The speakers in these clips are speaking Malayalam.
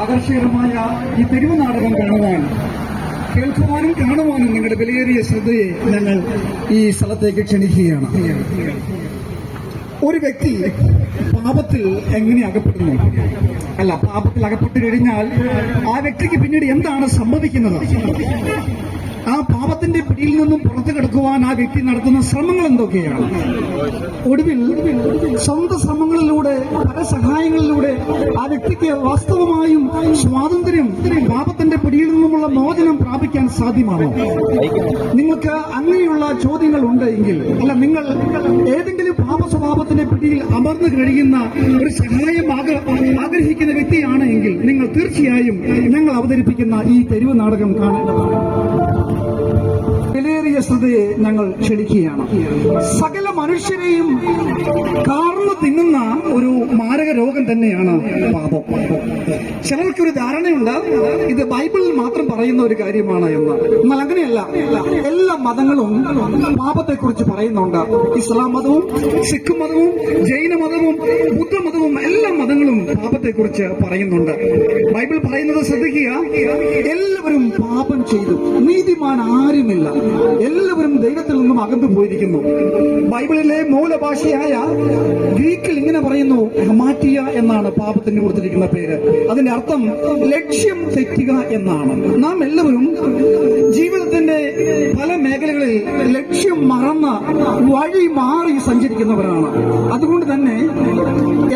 ആകർഷകരമായ ഈ തെരുവ് നാടകം കാണുവാൻ കേൾക്കുവാനും കാണുവാനും നിങ്ങളുടെ വിലയേറിയ ശ്രദ്ധയെ ഞങ്ങൾ ഈ സ്ഥലത്തേക്ക് ക്ഷണിക്കുകയാണ്. ഒരു വ്യക്തി പാപത്തിൽ എങ്ങനെ അകപ്പെടുന്നു? അല്ല പാപത്തിൽ അകപ്പെട്ടു കഴിഞ്ഞാൽ ആ വ്യക്തിക്ക് പിന്നീട് എന്താണ് സംഭവിക്കുന്നത്? ആ പാപത്തിന്റെ പിടിയിൽ നിന്നും പുറത്തു കിടക്കുവാൻ ആ വ്യക്തി നടത്തുന്ന ശ്രമങ്ങൾ എന്തൊക്കെയാണ്? ഒടുവിൽ സ്വന്തം ശ്രമങ്ങളിലൂടെ പല സഹായങ്ങളിലൂടെ ആ വ്യക്തിക്ക് വാസ്തവമായും സ്വാതന്ത്ര്യം പാപത്തിന്റെ പിടിയിൽ നിന്നുമുള്ള മോചനം പ്രാപിക്കാൻ സാധ്യമാണോ? നിങ്ങൾക്ക് അങ്ങനെയുള്ള ചോദ്യങ്ങൾ ഉണ്ട് എങ്കിൽ അല്ല നിങ്ങൾ ഏതെങ്കിലും പാപ സ്വഭാവത്തിന്റെ പിടിയിൽ അമർന്നു കഴിയുന്ന ഒരു സഹായം ആഗ്ര- ആഗ്രഹിക്കുന്ന വ്യക്തിയാണ് എങ്കിൽ നിങ്ങൾ തീർച്ചയായും ഞങ്ങൾ അവതരിപ്പിക്കുന്ന ഈ തെരുവ് നാടകം കാണേണ്ടതാണ്. ശ്രദ്ധയെ ഞങ്ങൾ ക്ഷണിക്കുകയാണ്. സകല മനുഷ്യരെയും കാർന്നു തിന്നുന്ന ഒരു മാരക രോഗം തന്നെയാണ് പാപം. ചിലർക്കൊരു ധാരണയുണ്ട് ഇത് ബൈബിളിൽ മാത്രം പറയുന്ന ഒരു കാര്യമാണ് എന്ന്. എന്നാൽ അങ്ങനെയല്ല എല്ലാ മതങ്ങളും പാപത്തെക്കുറിച്ച് പറയുന്നുണ്ട്. ഇസ്ലാം മതവും സിഖ് മതവും ജൈന മതവും ബുദ്ധമതവും എല്ലാ മതങ്ങളും പാപത്തെക്കുറിച്ച് പറയുന്നുണ്ട്. ബൈബിൾ പറയുന്നത് ശ്രദ്ധിക്കുക എല്ലാവരും പാപം ചെയ്തു. നീതിമാൻ ആരുമില്ല. എല്ലാവരും ദൈവത്തിൽ നിന്നും അകന്നു പോയിരിക്കുന്നു. ബൈബിളിലെ മൂലഭാഷയായ ഗ്രീക്കിൽ ഇങ്ങനെ പറയുന്നു ഹമാറ്റിയ എന്നാണ് പാപത്തിന് കൊടുത്തിരിക്കുന്ന പേര്. അതിന്റെ അർത്ഥം ലക്ഷ്യം തെറ്റുക എന്നാണ്. നാം എല്ലാവരും ജീവിതത്തിന്റെ പല മേഖലകളിൽ ലക്ഷ്യം മറന്ന വഴി മാറി സഞ്ചരിക്കുന്നവരാണ്. അതുകൊണ്ട് തന്നെ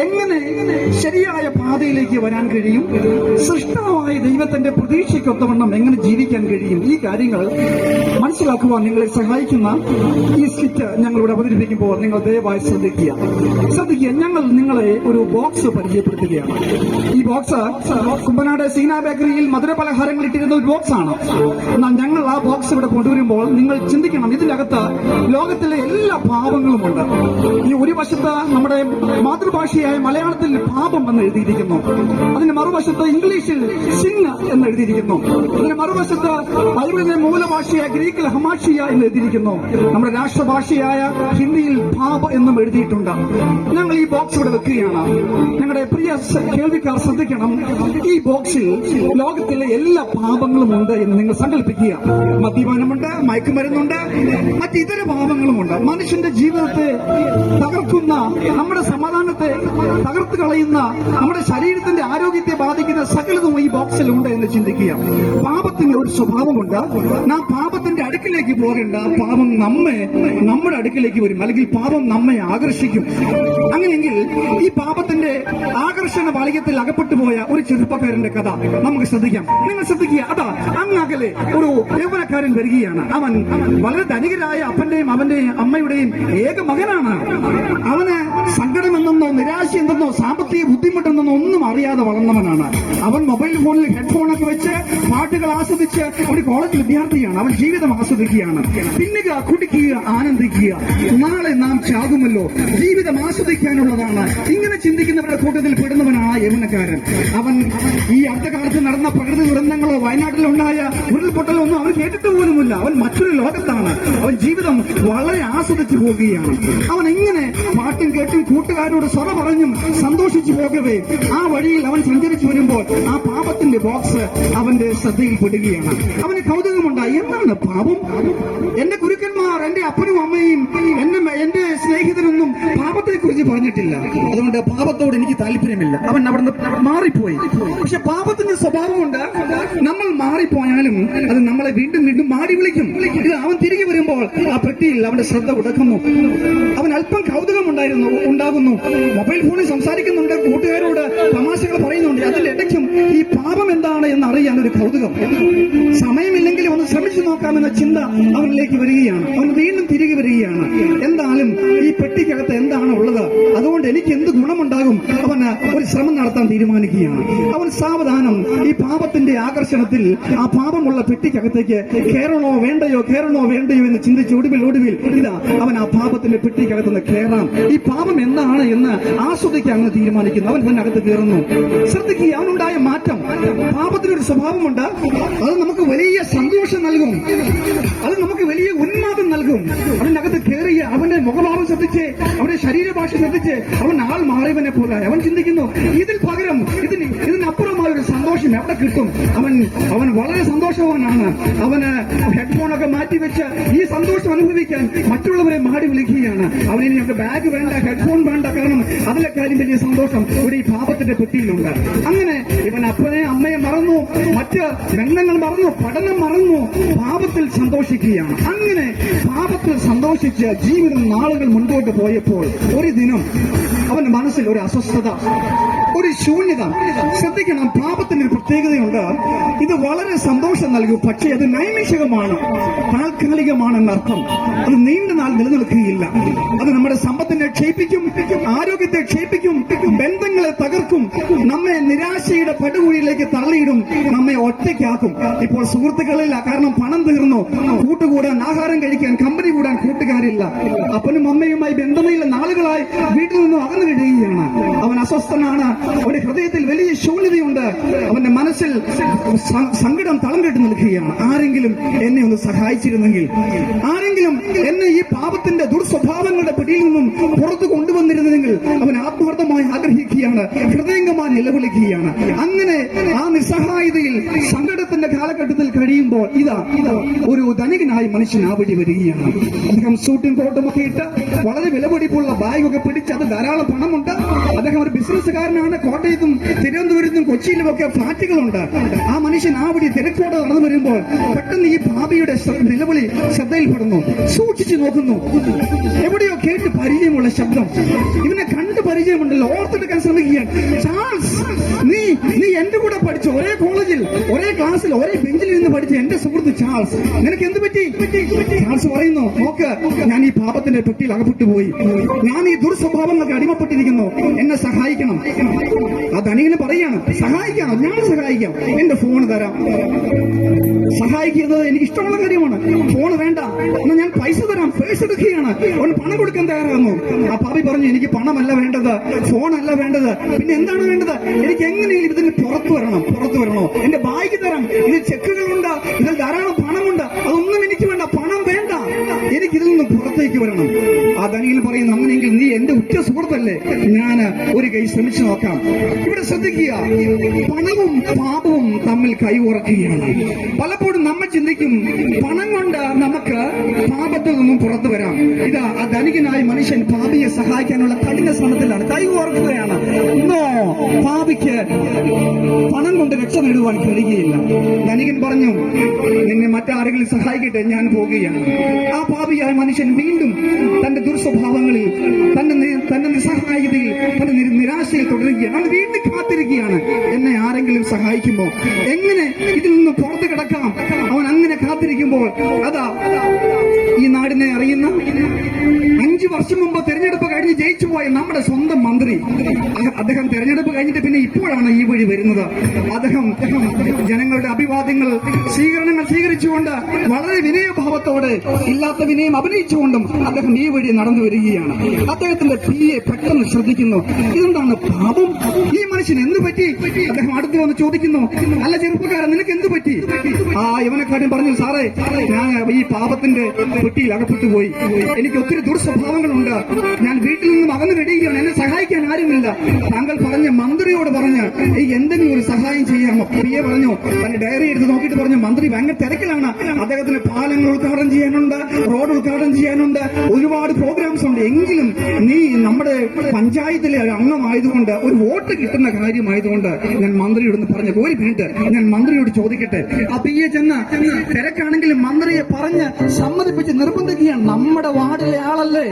എങ്ങനെ ശരിയായ പാതയിലേക്ക് വരാൻ കഴിയും? സൃഷ്ടമായ ദൈവത്തിന്റെ പ്രതീക്ഷയ്ക്കൊത്തവണ്ണം എങ്ങനെ ജീവിക്കാൻ കഴിയും? ഈ കാര്യങ്ങൾ മനസ്സിലാക്കുവാൻ നിങ്ങളെ സഹായിക്കുന്ന ഈ സ്കിറ്റ് ഞങ്ങളിവിടെ അവതരിപ്പിക്കുമ്പോൾ നിങ്ങൾ ദയവായി ശ്രദ്ധിക്കുക. ശ്രദ്ധിക്കുക. ഞങ്ങൾ നിങ്ങളെ ഒരു ബോക്സ് പരിചയപ്പെടുത്തുകയാണ്. ഈ ബോക്സ് കുമ്പനാട് സീന ബേക്കറിയിൽ മധുര പലഹാരങ്ങൾ ഇട്ടിരുന്ന ഒരു ബോക്സ് ആണ്. എന്നാൽ ഞങ്ങൾ ആ ബോക്സ് ഇവിടെ കൊണ്ടുവരുമ്പോൾ നിങ്ങൾ ചിന്തിക്കണം ഇതിനകത്ത് ലോകത്തിലെ എല്ലാ പാപങ്ങളുമുണ്ട് ഈ ഒരു വശത്ത് നമ്മുടെ മാതൃഭാഷയായ മലയാളത്തിൽ പാപം എന്ന് എഴുതിയിരിക്കുന്നു. അതിന് മറുവശത്ത് ഇംഗ്ലീഷിൽ സിങ് എന്ന് എഴുതിയിരിക്കുന്നു. അതിന് മറുവശത്ത് ബൈബിളിലെ മൂലഭാഷയായ ഗ്രീക്കിൽ ഹമാഷിയ എന്ന് എഴുതിയിരിക്കുന്നു. നമ്മുടെ രാഷ്ട്രഭാഷയായ ഹിന്ദിയിൽ പാപ എന്നും എഴുതിയിട്ടുണ്ട്. ഞങ്ങൾ ഈ ബോക്സ് ഇവിടെ വെക്കുകയാണ്. ഞങ്ങളുടെ പ്രിയ കേൾവിക്കാർ ശ്രദ്ധിക്കണം. ഈ ബോക്സിൽ ലോകത്തിലെ എല്ലാ പാപങ്ങളും ഉണ്ട് എന്ന് നിങ്ങൾ സങ്കല്പിക്കുക. മദ്യപാനമുണ്ട് മയക്കുമരുന്നുണ്ട് മറ്റ് ഇതര പാപങ്ങളുമുണ്ട്. മനുഷ്യന്റെ ജീവിതത്തെ തകർക്കുന്ന നമ്മുടെ സമാധാനത്തെ തകർത്ത് കളയുന്ന നമ്മുടെ ശരീരത്തിന്റെ ആരോഗ്യത്തെ ബാധിക്കുന്ന സകലതും ഈ ബോക്സിൽ ഉണ്ട് എന്ന് ചിന്തിക്കുക. പാപത്തിന് ഒരു സ്വഭാവമുണ്ട്. നാം പാപത്തിന്റെ അടുക്കിലേക്ക് പോകേണ്ട പാപം നമ്മെ നമ്മുടെ അടുക്കിലേക്ക് വരും അല്ലെങ്കിൽ പാപം നമ്മെ ആകർഷിക്കും. അങ്ങനെയെങ്കിൽ ഈ പാപത്തിന്റെ ആകർഷണ വലയത്തിൽ അകപ്പെട്ടു പോയ ഒരു ചെറുപ്പക്കാരന്റെ കഥ നമുക്ക് ശ്രദ്ധിക്കാം. നിങ്ങൾ ശ്രദ്ധിക്കുക അതാ അങ്ങകലെ ഒരു യൗവനക്കാരൻ വരികയാണ്. അവൻ വളരെ ധനികരായ അപ്പന്റെയും അവന്റെയും അമ്മയുടെയും ഏക മകനാണ്. അവന് സങ്കടമെന്നോ നിരാശ എന്തെന്നോ സാമ്പത്തിക ബുദ്ധിമുട്ടെന്നോ ഒന്നും അറിയാതെ വളർന്നവനാണ്. അവൻ മൊബൈൽ ഫോണിൽ ഹെഡ്ഫോണൊക്കെ വെച്ച് പാട്ടുകൾ ആസ്വദിച്ച് ഒരു കോളേജ് വിദ്യാർത്ഥിയാണ്. അവൻ ജീവിതം ആസ്വദിക്കുകയാണ്. തിന്നുക കുടിക്കുക ആനന്ദിക്കുക. നാളെ നാം ചാകുമല്ലോ ജീവിതം ആസ്വദിക്കാനുള്ളതാണ്. ഇങ്ങനെ ചിന്തിക്കുന്നവരുടെ കൂട്ടത്തിൽ പെടുന്നവനാണ് ആ യൗവനക്കാരൻ അവൻ ഈ അടുത്ത നടന്ന പ്രകൃതി ദുരന്തങ്ങളോ വയനാട്ടിലുണ്ടായ ഉരുൾപൊട്ടലോ ഒന്നും അവൻ കേട്ടിട്ട് പോലുമില്ല. അവൻ മറ്റൊരു ലോകത്താണ്. അവൻ ജീവിതം വളരെ ആസ്വദിച്ചു പോവുകയാണ്. അവൻ എങ്ങനെ പാട്ടും കേട്ടും കൂട്ടുകാരോട് സ്വറ പറഞ്ഞും സന്തോഷിച്ചു പോകവേ? ആ വഴിയിൽ അവൻ സഞ്ചരിച്ചു വരുമ്പോൾ ആ പാപത്തിന്റെ ബോക്സ് അവന്റെ ശ്രദ്ധയിൽപ്പെടുകയാണ്. അവന് കൗതുകമുണ്ടായി. എന്താണ് പാപം? എന്റെ ഗുരുക്കന്മാർ എന്റെ അപ്പനും അമ്മയും എന്നെ എന്റെ സ്നേഹിതനൊന്നും പാപത്തെ കുറിച്ച് പറഞ്ഞിട്ടില്ല. അതുകൊണ്ട് പാപത്തോട് എനിക്ക് താല്പര്യമില്ല. അവൻ അവിടുന്ന് മാറിപ്പോയി. പക്ഷെ പാപത്തിന്റെ സ്വഭാവം കൊണ്ട് നമ്മൾ മാറിപ്പോയാലും അത് നമ്മളെ വീണ്ടും വീണ്ടും മാടി വിളിക്കും. ഇത് അവൻ തിരികെ വരുമ്പോൾ ആ പെട്ടിയിൽ അവന്റെ ശ്രദ്ധ ഉടക്കുന്നു. അവൻ അല്പം കൗതുകം ഉണ്ടായിരുന്നു ഉണ്ടാകുന്നു. മൊബൈൽ ഫോണിൽ സംസാരിക്കുന്നുണ്ട് കൂട്ടുകാരോട് തമാശകൾ പറയുന്നുണ്ട്. അതിലിടയ്ക്കും ഈ പാപം എന്താണ് എന്ന് അറിയാൻ ഒരു കൗതുകം. നോക്കാമെന്ന ചിന്ത അവരിലേക്ക് വരികയാണ്. അവൻ വീണ്ടും തിരികെ വരികയാണ്. എന്തായാലും ഈ പെട്ടിക്കകത്ത് എന്താണ് ഉള്ളത് അതുകൊണ്ട് എനിക്ക് എന്ത് ഗുണമുണ്ടാകും? ഒരു ശ്രമം നടത്താൻ തീരുമാനിക്കുകയാണ്. അവൻ സാവധാനം ഈ പാപത്തിന്റെ ആകർഷണത്തിൽ ആ പാപമുള്ള പെട്ടിക്കകത്തേക്ക് കയറണോ വേണ്ടയോ കയറണോ വേണ്ടയോ എന്ന് ചിന്തിച്ച് ഒടുവിൽ ഒടുവിൽ അവൻ ആ പാപത്തിന്റെ പെട്ടിക്കകത്തുനിന്ന് കയറാം. ഈ പാപം എന്താണ് എന്ന് ആസ്വദിക്കാൻ അങ്ങ് തീരുമാനിക്കുന്നു. അവൻ തന്നെ അകത്ത് കയറുന്നു. ശ്രദ്ധിക്കുക അവനുണ്ടായ മാറ്റം. പാപത്തിനൊരു സ്വഭാവമുണ്ട്. അത് നമുക്ക് വലിയ സന്തോഷം നൽകും. അത് നമുക്ക് വലിയ ഉന്മാദം നൽകും. അവനകത്ത് കയറിയ അവന്റെ മുഖഭാവം ശ്രദ്ധിച്ച് ശരീരഭാഷ ശ്രദ്ധിച്ച് അവൻ ആൾ മാറിയവനെ പോലെ അവൻ ചിന്തിക്കുന്നു. ഇതിൽ പകരം ഇതിന് ഇതിനപ്പുറമായ ഒരു സന്തോഷം എവിടെ കിട്ടും? അവൻ അവൻ വളരെ സന്തോഷവാനാണ്. അവന് ഹെഡ്ഫോണൊക്കെ മാറ്റി വെച്ച് ഈ സന്തോഷം അനുഭവിക്കാൻ മറ്റുള്ളവരെ മാടി വിളിക്കുകയാണ്. അവന് ഞങ്ങൾക്ക് ബാഗ് വേണ്ട ഹെഡ്ഫോൺ വേണ്ട കാരണം അതിലെക്കാരും വലിയ സന്തോഷം ഇവിടെ ഈ പാപത്തിന്റെ പെട്ടിയിലുണ്ട് അങ്ങനെ ഇവൻ അപ്പനെ അമ്മയെ മറന്നു മറ്റ് ബന്ധങ്ങൾ മറന്നു പഠനം മറന്നു പാപത്തിൽ സന്തോഷിക്കുകയാണ്. അങ്ങനെ പാപത്തിൽ സന്തോഷിച്ച് ജീവിതം നാളുകൾ മുൻപോട്ട് പോയപ്പോൾ ഒരു ദിനം അവന്റെ മനസ്സിൽ ഒരു അസ്വസ്ഥത ഒരു ശൂന്യത. ശ്രദ്ധിക്കണം പാപത്തിന് ഒരു പ്രത്യേകതയുണ്ട്. ഇത് വളരെ സന്തോഷം നൽകും പക്ഷേ അത് നൈമിഷികമാണ്. താൽക്കാലികമാണെന്നർത്ഥം അത് നീണ്ട നാൾ നിലനിൽക്കുകയില്ല. അത് നമ്മുടെ സമ്പത്തിനെ ക്ഷയിപ്പിക്കും ആരോഗ്യത്തെ ക്ഷയിപ്പിക്കും ബന്ധങ്ങളെ തകർക്കും നമ്മെ നിരാശയുടെ പടുകുഴിയിലേക്ക് തള്ളിയിടും. നമ്മെ ഒറ്റയ്ക്കാക്കും. ഇപ്പോൾ സുഹൃത്തുക്കളില്ല. കാരണം പണം തീർന്നു. കൂട്ടുകൂടാൻ ആഹാരം കഴിക്കാൻ കമ്പനി കൂടാൻ കൂട്ടുകാരില്ല. അപ്പനും അമ്മയുമായി ബന്ധമില്ല. നാളുകളായി വീട്ടിൽ നിന്നും അകന്നു കഴിയുകയാണ്. അവൻ അസ്വസ്ഥനാണ്. അവന്റെ ഹൃദയത്തിൽ വലിയ ശൂന്യതയുണ്ട്. അവന്റെ മനസ്സിൽ സങ്കടം തളം കെട്ടി നിൽക്കുകയാണ്. ആരെങ്കിലും എന്നെ ഒന്ന് സഹായിച്ചിരുന്നെങ്കിൽ ആരെങ്കിലും എന്നെ ഈ പാപത്തിന്റെ ദുർസ്വഭാവങ്ങളുടെ പിടിയിൽ നിന്നും പുറത്തു കൊണ്ടുവന്നിരുന്നെങ്കിൽ അവൻ ആത്മാർത്ഥമായി ആഗ്രഹിക്കുകയാണ്. ഹൃദയംഗമായി നിലവിളിക്കുകയാണ്. അങ്ങനെ ആ നിസ്സഹായതയിൽ സങ്കടത്തിന്റെ കാലഘട്ടത്തിൽ കഴിയുമ്പോൾ ഇതാ ഒരു ധനികനായി മനുഷ്യൻ ആവടി വരികയാണ്. അദ്ദേഹം സൂട്ടും കോട്ടും ഒക്കെ ഇട്ട് വളരെ വിലപിടിപ്പുള്ള ബാഗൊക്കെ പിടിച്ച് അത് ധാരാളം പണമുണ്ട്. അദ്ദേഹം ഒരു ബിസിനസ്സുകാരനാണ് കോട്ടയത്തും തിരുവനന്തപുരത്തും കൊച്ചിയിലും ഒക്കെ ഫ്ലാറ്റുകളുണ്ട്. ആ മനുഷ്യൻ ആവടി തിരക്കോടെ നടന്നു വരുമ്പോൾ പെട്ടെന്ന് ഈ ഭാവിയുടെ നിലവിളി ശ്രദ്ധയിൽപ്പെടുന്നു. സൂക്ഷിച്ചു നോക്കുന്നു. എവിടെയോ കേട്ട് പരിചയമുള്ള ശബ്ദം. ഇവനെ കണ്ട് പരിചയമുണ്ടല്ലോ. ഓർത്തെടുക്കാൻ ശ്രമിക്കുകയാണ്. ചാൾസ് നീ നീ എന്റെ കൂടെ പഠിച്ചു? ഒരേ കോളേജിൽ ക്ലാസ്സിൽ ഒരേ ബെഞ്ചിൽ നിന്ന് പഠിച്ച എന്റെ സുഹൃത്ത് ചാൾസ്. നിനക്ക് എന്ത് പറ്റി? ചാൾസ് പറയുന്നു നോക്ക് ഞാൻ ഈ പാപത്തിന്റെ പെട്ടിയിൽ അകപ്പെട്ടു പോയി. ഞാൻ ഈ ദുർസ്വഭാവങ്ങൾക്ക് അടിമപ്പെട്ടിരിക്കുന്നു. എന്നെ സഹായിക്കണം. ആ ധനികന് പറയാണ് സഹായിക്കാം ഞാൻ സഹായിക്കാം. എന്റെ ഫോൺ തരാം. സഹായിക്കുന്നത് എനിക്ക് ഇഷ്ടമുള്ള കാര്യമാണ്. ഫോൺ വേണ്ട എന്നാ ഞാൻ പൈസ തരാം പേഴ്സ് എടുക്കുകയാണ്. അവൻ പണം കൊടുക്കാൻ തയ്യാറാകുന്നു. ആ പാപി പറഞ്ഞു എനിക്ക് പണമല്ല വേണ്ടത് ഫോണല്ല വേണ്ടത്. പിന്നെ എന്താണ് വേണ്ടത്? എനിക്ക് എങ്ങനെയും ഇതിന് പുറത്തു വരണം പുറത്തു വരണോ? എന്റെ ബാഗ് തരാം ഇതിൽ ചെക്കുകളുണ്ട് ഇതിൽ ധാരാളം പണമുണ്ട് അതൊന്നും ധനിയിൽ പറയുന്നു അങ്ങനെയെങ്കിൽ നീ എന്റെ ഉറ്റ സുഹൃത്തല്ലേ? ഞാൻ ഒരു കൈ ശ്രമിച്ചു നോക്കാം. ഇവിടെ ശ്രദ്ധിക്കുക പണവും പാപവും തമ്മിൽ കൈ ഉറക്കുകയാണ് പലപ്പോഴും നമ്മൾ ചിന്തിക്കും പണം കൊണ്ട് നമുക്ക് പാപത്തിൽ നിന്നും പുറത്തു വരാം. ഇതാ ആ ധനികനായ മനുഷ്യൻ പാപിയെ സഹായിക്കാനുള്ള കഠിന ശ്രമത്തിലാണ്. കൈ ഓർക്കുകയാണ് ഇന്നോ പാപിക്ക് പണം കൊണ്ട് രക്ഷ നേടുവാൻ കഴിയുകയില്ല. ധനികൻ പറഞ്ഞു നിന്നെ മറ്റാരെങ്കിലും സഹായിക്കട്ടെ ഞാൻ പോകുകയാണ്. ആ പാപിയായ മനുഷ്യൻ വീണ്ടും തന്റെ ദുർസ്വഭാവങ്ങളിൽ തന്റെ തന്റെ നിസ്സഹായതയിൽ തന്റെ നിരാശയിൽ തുടരുകയാണ്. അത് വീണ്ടും കാത്തിരിക്കുകയാണ്. എന്നെ ആരെങ്കിലും സഹായിക്കുമ്പോൾ എങ്ങനെ ഇതിൽ നിന്ന് പുറത്തു കിടക്കാം? അവൻ അങ്ങനെ കാത്തിരിക്കുമ്പോൾ അതാ ഈ നാടിനെ അറിയുന്ന അഞ്ചു വർഷം മുമ്പ് തെരഞ്ഞെടുപ്പ് കഴിഞ്ഞ് ജയിച്ചു പോയ നമ്മുടെ സ്വന്തം മന്ത്രി. അദ്ദേഹം തെരഞ്ഞെടുപ്പ് കഴിഞ്ഞിട്ട് പിന്നെ ഇപ്പോഴാണ് ഈ വഴി വരുന്നത്. അദ്ദേഹം ജനങ്ങളുടെ അഭിവാദ്യങ്ങൾ സ്വീകരണങ്ങൾ സ്വീകരിച്ചുകൊണ്ട് വളരെ വിനയഭാവത്തോടെ ഇല്ലാത്ത വിനയം അഭിനയിച്ചുകൊണ്ടും അദ്ദേഹം ഈ വഴി നടന്നു വരികയാണ്. അദ്ദേഹത്തിന്റെ പി എ പെട്ടെന്ന് ശ്രദ്ധിക്കുന്നു. ഇതെന്താണ് പാപം? ഈ മനുഷ്യൻ എന്ത് പറ്റി? അദ്ദേഹം അടുത്ത് വന്ന് ചോദിക്കുന്നു അല്ല ചെറുപ്പക്കാരൻ നിനക്ക് എന്ത് പറ്റി? ആ ഇവനെക്കാട്ടും പറഞ്ഞു സാറേ ഞാൻ ഈ പാപത്തിന്റെ പെട്ടിയിൽ അകപ്പെട്ടു പോയി. എനിക്ക് ഒത്തിരി ദുർസ്വഭാവങ്ങളുണ്ട്. ഞാൻ വീട്ടിൽ നിന്നും അകന്നു കഴിയുകയാണ്. എന്നെ സഹായിക്കാൻ ആരുമില്ല. താങ്കൾ പറഞ്ഞ മന്ത്രിയോട് പറഞ്ഞ് എന്തെങ്കിലും ഒരു സഹായം ചെയ്യാമോ പ്രിയ പറഞ്ഞു തന്റെ ഡയറി എടുത്ത് നോക്കിയിട്ട് പറഞ്ഞു മന്ത്രി ഭയങ്കര തിരക്കിലാണ്. അദ്ദേഹത്തിന് പാലങ്ങൾ ഉദ്ഘാടനം ചെയ്യാനുണ്ട് റോഡ് ഉദ്ഘാടനം ചെയ്യാനുണ്ട് ഒരുപാട് പ്രോഗ്രാംസ് ഉണ്ട്. എങ്കിലും നീ നമ്മുടെ പഞ്ചായത്തിലെ ഒരു അംഗമായതുകൊണ്ട് ഒരു വോട്ട് കിട്ടുന്ന കാര്യമായതുകൊണ്ട് ഞാൻ മന്ത്രിയോട് പറഞ്ഞു ഒരു മിനിറ്റ് ഞാൻ മന്ത്രിയോട് ചോദിക്കട്ടെ? ആ പി എ ചെന്ന് തിരക്കാണെങ്കിലും മന്ത്രിയെ പറഞ്ഞ് സമ്മതിപ്പിച്ച് നിർബന്ധിക്കുകയാണ്. നമ്മുടെ വാർഡിലെ ആളല്ലേ?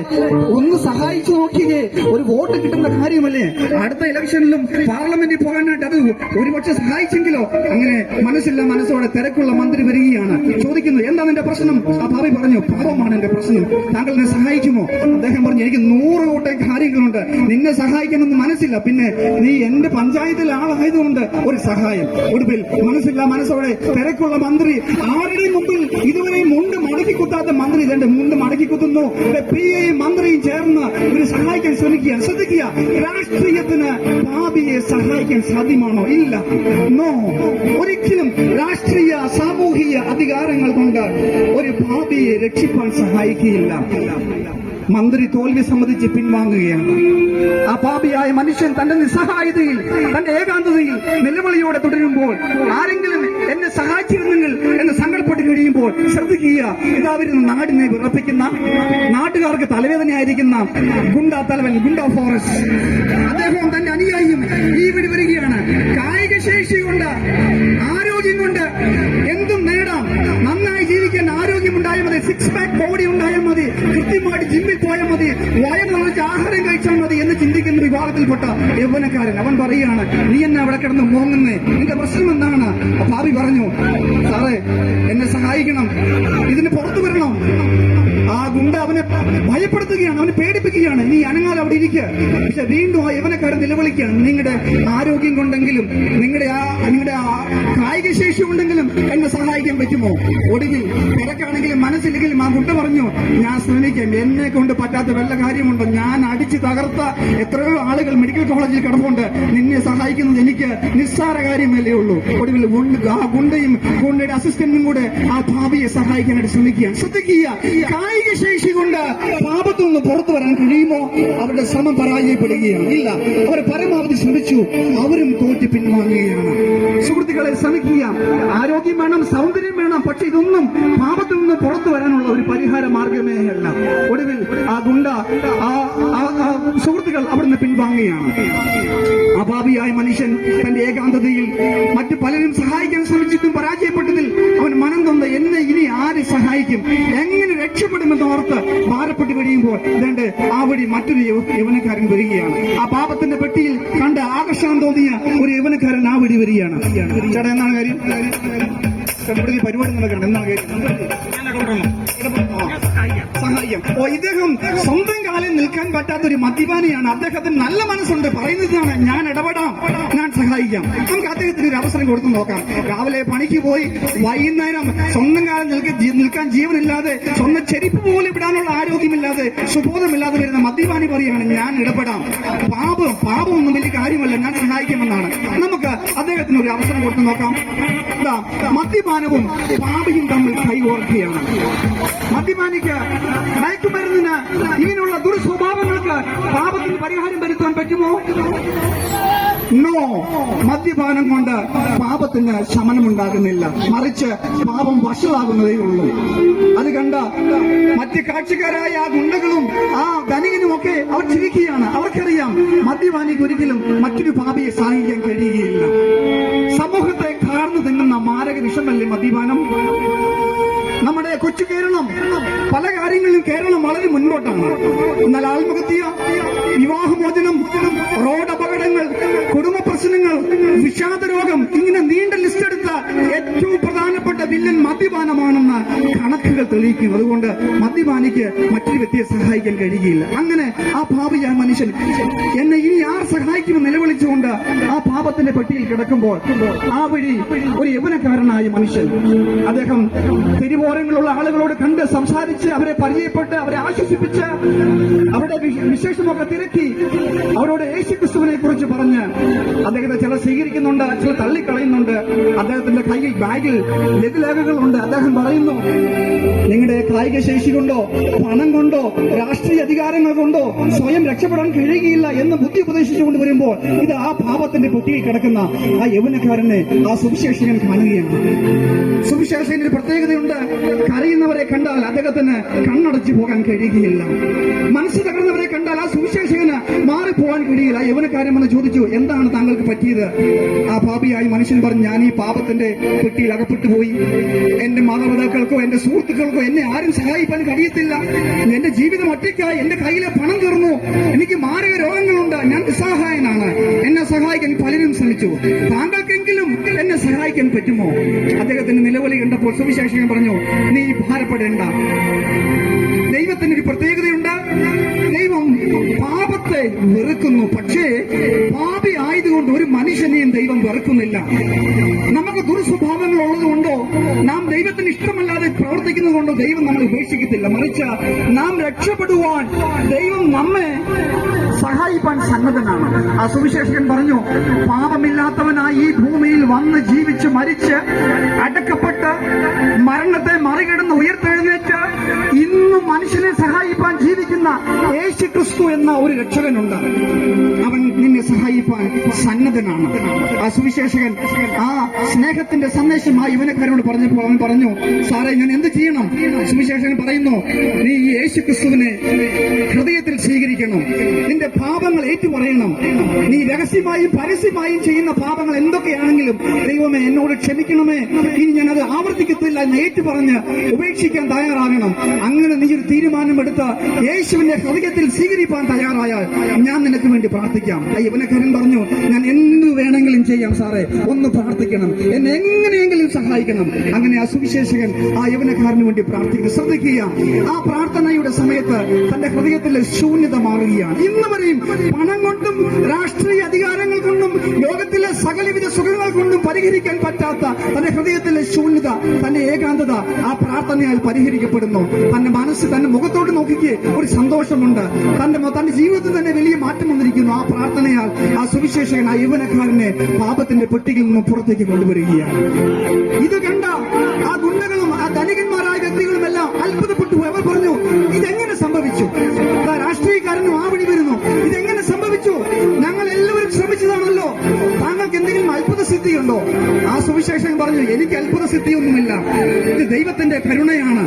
ഒന്ന് സഹായിച്ചു നോക്കിയേ. ഒരു വോട്ട് കിട്ടുന്ന കാര്യമല്ലേ? അടുത്ത ഇലക്ഷനിലും പാർലമെന്റിൽ പോകാനായിട്ട് അത് ഒരുപക്ഷെ സഹായിച്ചെങ്കിലോ? അങ്ങനെ മനസ്സില്ല മനസ്സോടെ തിരക്കുള്ള മന്ത്രി വരികയാണ്. ചോദിക്കുന്നു എന്താ നിന്റെ പ്രശ്നം? ആ ഭാവി പറഞ്ഞു പാപമാണ് എന്റെ പ്രശ്നം. താങ്കൾ എന്നെ സഹായിക്കുമോ? അദ്ദേഹം പറഞ്ഞു എനിക്ക് നൂറ് കൂട്ടം കാര്യങ്ങളുണ്ട്. നിന്നെ സഹായിക്കണമെന്ന് മനസ്സില്ല. പിന്നെ നീ എന്റെ പഞ്ചായത്തിലെ ആളായതുകൊണ്ട് ഒരു സഹായം. ഒടുവിൽ മനസ്സില്ല മനസ്സോടെ തിരക്കുള്ള മന്ത്രി ആരുടെയും മുമ്പിൽ ഇതുവരെയും മുണ്ട് മടക്കി കുത്താത്ത മന്ത്രി ഇതെന്റെ മുണ്ട് മടക്കി കുത്തുന്നു. പി എയും മന്ത്രിയും ചേർന്ന് ഇവരെ സഹായിക്കാൻ ശ്രമിക്കുക. ശ്രദ്ധിക്കുക രാഷ്ട്രീയത്തിന് ഭാവിയെ സഹായിക്കാൻ സാധ്യമാണോ? ഇല്ല. നോ ഒരിക്കലും രാഷ്ട്രീയ സാമൂഹിക അധികാരങ്ങൾ കൊണ്ട് ഒരു ഭാവിയെ രക്ഷിപ്പാൻ സഹായിക്കുകയില്ല. മന്ത്രി തോൽവി സമ്മതിച്ച് പിൻവാങ്ങുകയാണ്. ആ പാപിയായ മനുഷ്യൻ തന്റെ നിസ്സഹായതയിൽ തന്റെ ഏകാന്തതയിൽ നിലവിളിയോടെ തുടരുമ്പോൾ ആരെങ്കിലും എന്നെ സഹായിച്ചിരുന്നെങ്കിൽ എന്ന് സങ്കടപ്പെട്ട് കഴിയുമ്പോൾ ശ്രദ്ധിക്കുക. ഇതാവരുന്ന നാടിനെ വിറപ്പിക്കുന്ന നാട്ടുകാർക്ക് തലവേദനയായിരിക്കുന്ന ഗുണ്ട തലവൻ ഗുണ്ട ഫോറസ്റ്റ്. അദ്ദേഹം തന്റെ അനുയായിയും ഈ വിടി വരികയാണ്. കായിക ശേഷി കൊണ്ട് ആരോഗ്യം കൊണ്ട് എന്തും നേടാം. നന്നായി ജീവിക്കാൻ ആരോഗ്യമുണ്ടായ സിക്സ് ബോഡി ഉണ്ടായാൽ മതി കൃത്യമായിട്ട് ജിമ്മിൽ പോയാൽ മതി വയറ് നിറച്ച് ആഹാരം കഴിച്ചാൽ മതി എന്ന് ചിന്തിക്കുന്ന വിഭാഗത്തിൽപ്പെട്ട യൗവനക്കാരൻ അവൻ പറയുകയാണ് നീ എന്നെ അവിടെ കിടന്ന് മോങ്ങുന്നേ? നിന്റെ പ്രശ്നം എന്താണ്? ഭാവി പറഞ്ഞു സാറേ എന്നെ സഹായിക്കണം ഇതിന് പുറത്തു വരണം. ആ ഗുണ്ട അവനെ ഭയപ്പെടുത്തുകയാണ് അവനെ പേടിപ്പിക്കുകയാണ്. നീ അനങ്ങാൽ അവിടെ ഇരിക്കുക പക്ഷെ വീണ്ടും ആ യവനക്കാരൻ നിലവിളിക്കുകയാണ് നിങ്ങളുടെ ആരോഗ്യം കൊണ്ടെങ്കിലും നിങ്ങളുടെ ആ നിങ്ങളുടെ ആ കായിക ശേഷി ഉണ്ടെങ്കിലും എന്നെ സഹായിക്കാൻ പറ്റുമോ? ഒടുവിൽ തിരക്കാണെങ്കിലും മനസ്സില്ലെങ്കിലും ആ ഗുണ്ട പറഞ്ഞു ഞാൻ ശ്രമിക്കാം. എന്നെ കൊണ്ട് പറ്റാത്ത വല്ല കാര്യമുണ്ടോ? ഞാൻ അടിച്ച് തകർത്ത എത്രയോ ആളുകൾ മെഡിക്കൽ കോളേജിൽ കിടപ്പുണ്ട്. നിന്നെ സഹായിക്കുന്നത് എനിക്ക് നിസ്സാര കാര്യമല്ലേ ഉള്ളൂ. ഒടുവിൽ ആ ഗുണ്ടയും ഗുണ്ടയുടെ അസിസ്റ്റന്റും കൂടെ ആ ഭാവിയെ സഹായിക്കാനായിട്ട് ശ്രമിക്കുകയാണ്. ശ്രദ്ധിക്കുക. കായിക ശേഷി കൊണ്ട് പാപത്തിൽ നിന്ന് പുറത്തു വരാൻ കഴിയുമോ? അവരുടെ ശ്രമം പരാജയപ്പെടുകയാണ്. ഇല്ല അവർ പരമാവധി ശ്രമിച്ചു അവരും തോറ്റ് പിൻവാങ്ങുകയാണ്. സുഹൃത്തുക്കളെ ശ്രമിക്കുക. ആരോഗ്യം വേണം സൗന്ദര്യം വേണം പക്ഷെ ഇതൊന്നും പാപത്തിൽ നിന്ന് പുറത്തു വരാനുള്ള ഒരു പരിഹാര മാർഗമേ അല്ല. ഒടുവിൽ ആ ഗുണ്ട ആ സുഹൃത്തുക്കൾ അവിടുന്ന് പിൻവാങ്ങുകയാണ്. അഭാവിയായ മനുഷ്യൻ തന്റെ ഏകാന്തതയിൽ മറ്റു പലരും സഹായിക്കാൻ ശ്രമിച്ചിട്ടും പരാജയപ്പെട്ടതിൽ അവൻ മനം തൊന്ന് എന്നെ ഇനി ആര് സഹായിക്കും? എങ്ങനെ രക്ഷപ്പെടുമെന്ന് ഓർത്ത് ഭാരപ്പെട്ട് കഴിയുമ്പോൾ ഇതേണ്ട ആ വഴി മറ്റൊരു യൗവനക്കാരൻ വരികയാണ്. ആ പാപത്തിന്റെ പെട്ടിയിൽ കണ്ട് ആകർഷണം തോന്നിയ ഒരു യൗവനക്കാരൻ ആ വഴി വരികയാണ്. ചേട്ടാ എന്നാണ് കാര്യം? ഇവിടെ പരിപാടി നടക്കണം എന്നാണ് കാര്യം? സഹായം. ഓ ഇദ്ദേഹം സ്വന്തം കാലിൽ നിൽക്കാൻ പറ്റാത്ത ഒരു മദ്യപാനിയാണ്. അദ്ദേഹത്തിന് നല്ല മനസ്സുണ്ട്. പറയുന്നതാണ് ഞാൻ ഇടപെടാം. ഞാൻ സഹായിക്കാം. നമുക്ക് അദ്ദേഹത്തിന് ഒരു അവസരം കൊടുത്തു നോക്കാം. രാവിലെ പണിക്ക് പോയി വൈകുന്നേരം സ്വന്തം കാലം നിൽക്ക- നിൽക്കാൻ ജീവനില്ലാതെ സ്വന്തം ചെരുപ്പ് പോലും ഇടാനുള്ള ആരോഗ്യമില്ലാതെ സുബോധമില്ലാതെ വരുന്ന മദ്യപാനി പറയാണ് ഞാൻ ഇടപെടാം. പാപം പാപം ഒന്നും വലിയ കാര്യമല്ല. ഞാൻ സഹായിക്കുമെന്നാണ്. നമുക്ക് അദ്ദേഹത്തിന് ഒരു അവസരം കൊടുത്തു നോക്കാം. മദ്യപാനവും പാപിയും തമ്മിൽ കൈ ഓർക്കുകയാണ് മദ്യപാനിക്ക് മയക്കുമരുന്നിന് ഇങ്ങനെയുള്ള ദുർസ്വഭാവങ്ങൾക്ക് പാപത്തിന് പരിഹാരം വരുത്താൻ പറ്റുമോ? നോ മദ്യപാനം കൊണ്ട് പാപത്തിന് ശമനമുണ്ടാകുന്നില്ല. മറിച്ച് പാപം വഷളാകുന്നതേ ഉള്ളൂ. അത് കണ്ട മറ്റ് കാഴ്ചക്കാരായ ആ ഗുണ്ടകളും ആ ധനികനും ഒക്കെ അവർ ചിരിക്കുകയാണ്. അവർക്കറിയാം മദ്യപാനിക്ക് ഒരിക്കലും മറ്റൊരു പാപിയെ സഹായിക്കാൻ കഴിയുകയില്ല. കാര്യങ്ങളിലും കേരളം വളരെ മുന്നോട്ടാണ്. എന്നാൽ ആത്മഹത്യ വിവാഹമോചനം റോഡ് അപകടങ്ങൾ കുടുംബ പ്രശ്നങ്ങൾ വിഷാദ രോഗം ഇങ്ങനെ നീണ്ട ലിസ്റ്റ് എടുത്ത ഏറ്റവും പ്രധാനപ്പെട്ട വില്ലൻ മദ്യപാനമാണെന്ന് കണക്കുകൾ തെളിയിക്കും അതുകൊണ്ട് മദ്യപാനിക്ക് മറ്റൊരു വ്യക്തിയെ സഹായിക്കാൻ കഴിയുകയില്ല. അങ്ങനെ ആ പാപിയായ മനുഷ്യൻ എന്നെ ഇനി ആർ സഹായിക്കുമെന്ന് നിലവിളിച്ചുകൊണ്ട് ആ പാപത്തിന്റെ പെട്ടിയിൽ കിടക്കുമ്പോൾ ആ വഴി ഒരു യൗവനക്കാരനായ മനുഷ്യൻ അദ്ദേഹം തിരുവോരങ്ങളുള്ള ആളുകളോട് കണ്ട് സംസാരിച്ച് അവരെ പരിചയപ്പെട്ട് അവരെ ആശ്വസിപ്പിച്ച് അവരുടെ വിശേഷമൊക്കെ തിരക്കി അവരോട് യേശു ക്രിസ്തുവിനെ കുറിച്ച് പറഞ്ഞ് അദ്ദേഹത്തെ ചില സ്വീകരിക്കുന്നുണ്ട് ചില തള്ളിക്കളയുന്നുണ്ട്. അദ്ദേഹത്തിന്റെ കയ്യിൽ ബാഗിൽ ലഘുലേഖകളുണ്ട് അദ്ദേഹം പറയുന്നു നിങ്ങളുടെ കായിക ശേഷി കൊണ്ടോ പണം കൊണ്ടോ രാഷ്ട്രീയ അധികാരങ്ങൾ കൊണ്ടോ സ്വയം രക്ഷപ്പെടാൻ കഴിയുകയില്ല എന്ന് ബുദ്ധി ഉപദേശിച്ചുകൊണ്ട് വരുമ്പോൾ ഇത് ആ പാപത്തിന്റെ പൊട്ടിയിൽ കിടക്കുന്ന ആ യൗവനക്കാരനെ ആ സുവിശേഷകൻ കാണുകയാണ്. സുവിശേഷകന് പ്രത്യേകതയുണ്ട്. കരയുന്നവരെ കണ്ടാൽ അദ്ദേഹത്തിന് കണ്ണടച്ചു പോകാൻ കഴിയുകയില്ല. മനസ്സ് തകർന്നവരെ കണ്ടാൽ ആ സുവിശേഷകന് മാറിപ്പോകാൻ കഴിയില്ല. യൗവനക്കാരൻ വന്ന് ചോദിച്ചു എന്താണ് താങ്കൾക്ക് പറ്റിയത്? ആ പാപിയായി മനുഷ്യൻ പറഞ്ഞു ഞാൻ ഈ പാപത്തിന്റെ പെട്ടിയിൽ അകപ്പെട്ടു പോയി. എന്റെ മാതാപിതാക്കൾക്കോ എന്റെ സുഹൃത്തുക്കൾക്കോ എന്നെ ആരും സഹായിക്കാൻ കഴിയത്തില്ല. എന്റെ ജീവിതം ഒറ്റയ്ക്കായി എന്റെ കയ്യിലെ പണം തീർന്നു. എനിക്ക് മാരക രോഗങ്ങളുണ്ട്. ഞാൻ നിസ്സഹായനാണ്. എന്നെ സഹായിക്കാൻ പലരും ശ്രമിച്ചു. താങ്കൾക്കെങ്കിലും എന്നെ സഹായിക്കാൻ പറ്റുമോ? അദ്ദേഹത്തിന്റെ നിലവിളി കണ്ടപ്പോൾ സുവിശേഷകൻ പറഞ്ഞു നീ ഭാരപ്പെടേണ്ട. ദൈവത്തിന് ഒരു പ്രത്യേകതയുണ്ട്. ദൈവം പാപത്തെ വെറുക്കുന്നു പക്ഷേ പാപി ആയതുകൊണ്ട് ഒരു മനുഷ്യനെയും ദൈവം വെറുക്കുന്നില്ല. നമുക്ക് ദുർസ്വഭാവങ്ങൾ ഉള്ളതുകൊണ്ടോ നാം ദൈവത്തിന് ഇഷ്ടമല്ലാതെ പ്രവർത്തിക്കുന്നത് കൊണ്ടോ ദൈവം നമ്മൾ ഉപേക്ഷിക്കത്തില്ല. മറിച്ച് നാം രക്ഷപ്പെടുവാൻ ദൈവം നമ്മെ സഹായിപ്പാൻ സന്നദ്ധനാണ്. ആ സുവിശേഷകൻ പറഞ്ഞു പാപമില്ലാത്തവനായി ഈ ഭൂമിയിൽ വന്ന് ജീവിച്ച് മരിച്ച് അടക്കപ്പെട്ട് മരണത്തെ മറികടന്ന് ഉയർത്തെഴുന്നേറ്റ് ഇന്നും മനുഷ്യനെ സഹായിപ്പാൻ ജീവിക്കുന്ന യേശു ക്രിസ്തു എന്ന ഒരു രക്ഷകനുണ്ട് അവൻ നിന്നെ സഹായിപ്പാൻ സന്നദ്ധനാണ്. ആ സുവിശേഷകൻ ആ സ്നേഹത്തിന്റെ സന്ദേശം ആ യുവനക്കാരോട് പറഞ്ഞപ്പോൾ അവൻ പറഞ്ഞു സാറേ ഞാൻ എന്ത് ചെയ്യണം? സുവിശേഷകൻ പറയുന്നു നീ ഈ യേശു ക്രിസ്തുവിനെ ഹൃദയത്തിൽ സ്വീകരിക്കണം. നിന്റെ പാപങ്ങൾ ഏറ്റുപറയണം. നീ രഹസ്യമായും പരസ്യമായും ചെയ്യുന്ന പാപങ്ങൾ എന്തൊക്കെയാണെങ്കിലും ദൈവമേ എന്നോട് ക്ഷമിക്കണമേ. ഇനി ഞാൻ അത് ആവർത്തിക്കത്തില്ല എന്ന് ഏറ്റുപറഞ്ഞ് ഉപേക്ഷിക്കാൻ തയ്യാറാകണം. അങ്ങനെ നീ ഒരു തീരുമാനമെടുത്ത് യേശുവിന്റെ ഹൃദയത്തിൽ സ്വീകരിക്കാൻ തയ്യാറായാൽ ഞാൻ നിനക്ക് വേണ്ടി പ്രാർത്ഥിക്കാം. ആ യവനക്കാരൻ പറഞ്ഞു ഞാൻ എന്ത് വേണമെങ്കിലും ചെയ്യാം സാറേ ഒന്ന് പ്രാർത്ഥിക്കണം. എന്നെ എങ്ങനെയെങ്കിലും സഹായിക്കണം. അങ്ങനെ ആ സുവിശേഷകൻ ആ യവനക്കാരന് വേണ്ടി പ്രാർത്ഥിക്കുന്നു. ശ്രദ്ധിക്കുക ആ പ്രാർത്ഥനയുടെ സമയത്ത് തന്റെ ഹൃദയത്തിലെ ശൂന്യത മാറുകയാണ്. ഇന്ന് വരെയും പണം കൊണ്ടും രാഷ്ട്രീയ അധികാരങ്ങൾ കൊണ്ടും പരിഹരിക്കാൻ പറ്റാത്ത തന്റെ ഹൃദയത്തിലെ ശൂന്യത തന്റെ ഏകാന്തത ആ പ്രാർത്ഥനയാൽ പരിഹരിക്കപ്പെടുന്നു. തന്റെ മനസ്സ് തന്റെ മുഖത്തോട്ട് നോക്കിക്ക് ഒരു സന്തോഷമുണ്ട്. തന്റെ തന്റെ ജീവിതത്തിൽ തന്നെ വലിയ മാറ്റം വന്നിരിക്കുന്നു ആ പ്രാർത്ഥനയാൽ ആ സുവിശേഷകൻ ആ യൗവനക്കാരനെ പാപത്തിന്റെ പെട്ടിയിൽ നിന്നും പുറത്തേക്ക് കൊണ്ടുവരികയാണ്. ഇത് കണ്ട ആ സിദ്ധിയുണ്ടോ ആ സുവിശേഷം പറഞ്ഞു എനിക്ക് അത്ഭുത സിദ്ധിയൊന്നുമില്ല ഇത് ദൈവത്തിന്റെ കരുണയാണ്.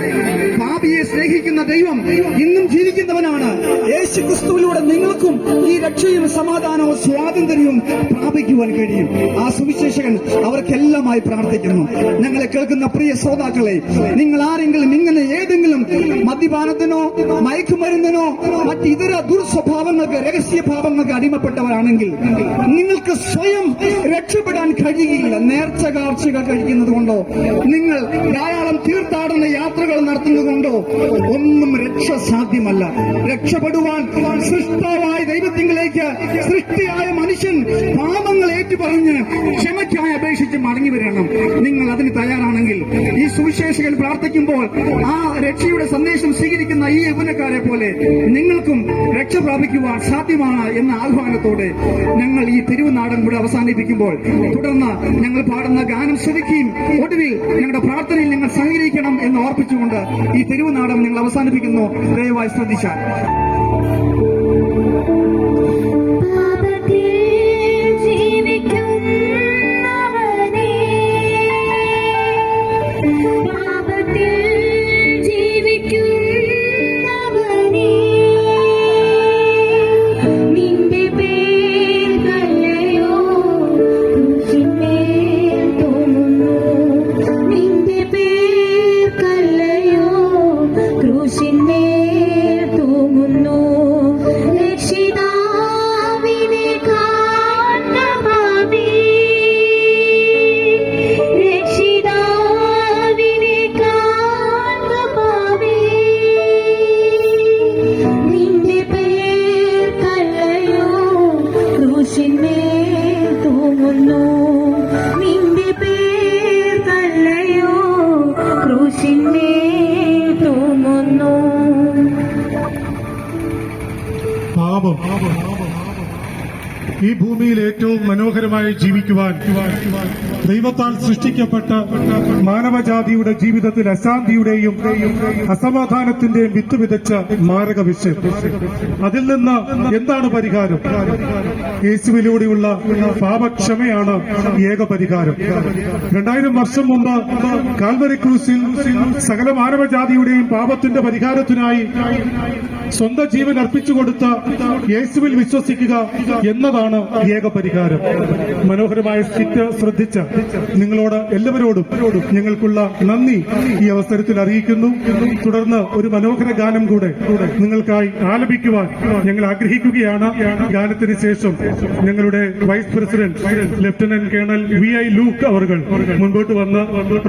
പാപിയെ സ്നേഹിക്കുന്ന ദൈവം ഇന്നും ജീവിക്കുന്നവനാണ്. യേശു ക്രിസ്തുവിലൂടെ നിങ്ങൾക്കും ഈ രക്ഷയും സമാധാനവും സ്വാതന്ത്ര്യവും പ്രാപിക്കുവാൻ കഴിയും. ആ സുവിശേഷകൻ അവർക്കെല്ലാമായി പ്രാർത്ഥിക്കുന്നു. ഞങ്ങളെ കേൾക്കുന്ന പ്രിയ ശ്രോതാക്കളെ നിങ്ങൾ ആരെങ്കിലും ഇങ്ങനെ ഏതെങ്കിലും മദ്യപാനത്തിനോ മയക്കുമരുന്നിനോ മറ്റ് ഇതര ദുർസ്വഭാവങ്ങൾക്ക് രഹസ്യ ഭാവങ്ങൾക്ക് അടിമപ്പെട്ടവരാണെങ്കിൽ നിങ്ങൾക്ക് സ്വയം രക്ഷപ്പെടാൻ കഴിയുകയില്ല നേർച്ച കാർഷിക കഴിക്കുന്നത് കൊണ്ടോ നിങ്ങൾ ധാരാളം തീർത്ഥാടന യാത്രകൾ നടത്തുന്നത് കൊണ്ടോ ഒന്നും രക്ഷ സാധ്യമല്ല രക്ഷപ്പെടുവാൻ സൃഷ്ടാവായ ദൈവത്തിങ്കിലേക്ക് സൃഷ്ടിയായ മനുഷ്യൻ പാപങ്ങൾ ഏറ്റുപറഞ്ഞ് ക്ഷമയ്ക്കായി അപേക്ഷിച്ച് മടങ്ങി വരണം. നിങ്ങൾ അതിന് തയ്യാറാണെങ്കിൽ ഈ സുവിശേഷകൻ പ്രാർത്ഥിക്കുമ്പോൾ ആ രക്ഷയുടെ സന്ദേശം സ്വീകരിക്കുന്ന ഈ യൗവനക്കാരെ പോലെ നിങ്ങൾക്കും രക്ഷ പ്രാപിക്കുവാൻ സാധ്യമാണ് എന്ന ആഹ്വാനത്തോടെ ഞങ്ങൾ ഈ തിരുവനാടൻ കൂടെ അവസാനിപ്പിക്കുമ്പോൾ തുടർന്ന് ഞങ്ങൾ പാടുന്ന ഗാനം ശ്രദ്ധിക്കുകയും ഒടുവിൽ ഞങ്ങളുടെ പ്രാർത്ഥനയിൽ നിങ്ങൾ സഹകരിക്കണം എന്ന് ഓർപ്പിച്ചുകൊണ്ട് ഈ തിരുവനാടം ഞങ്ങൾ അവസാനിപ്പിക്കുന്നു. ദയവായി ശ്രദ്ധിച്ചാൽ. ദൈവത്താൽ സൃഷ്ടിക്കപ്പെട്ട മാനവജാതിയുടെ ജീവിതത്തിൽ അശാന്തിയുടെയും അസമാധാനത്തിന്റെയും വിത്ത് വിതച്ച മാരക വിഷയം. അതിൽ നിന്ന് എന്താണ് പരിഹാരം? യേശുവിലൂടെയുള്ള പാപക്ഷമയാണ് ഏക പരിഹാരം. രണ്ടായിരം വർഷം മുമ്പ് കാൽവരി ക്രൂസിൽ സകല മാനവജാതിയുടെയും പാപത്തിന്റെ പരിഹാരത്തിനായി സ്വന്തം ജീവൻ അർപ്പിച്ചു കൊടുത്ത യേശുവിൽ വിശ്വസിക്കുക എന്നതാണ് ഏക പരിഹാരം. മനോഹരമായ സ്കിറ്റ് ശ്രദ്ധിച്ച നിങ്ങളോട് എല്ലാവരോടും ഞങ്ങൾക്കുള്ള നന്ദി ഈ അവസരത്തിൽ അറിയിക്കുന്നു. തുടർന്ന് ഒരു മനോഹര ഗാനം കൂടെ നിങ്ങൾക്കായി ആലപിക്കുവാൻ ഞങ്ങൾ ആഗ്രഹിക്കുകയാണ്. ഗാനത്തിന് ശേഷം ഞങ്ങളുടെ vice president lieutenant colonel V I Luke അവർ മുൻപോട്ട് വന്ന്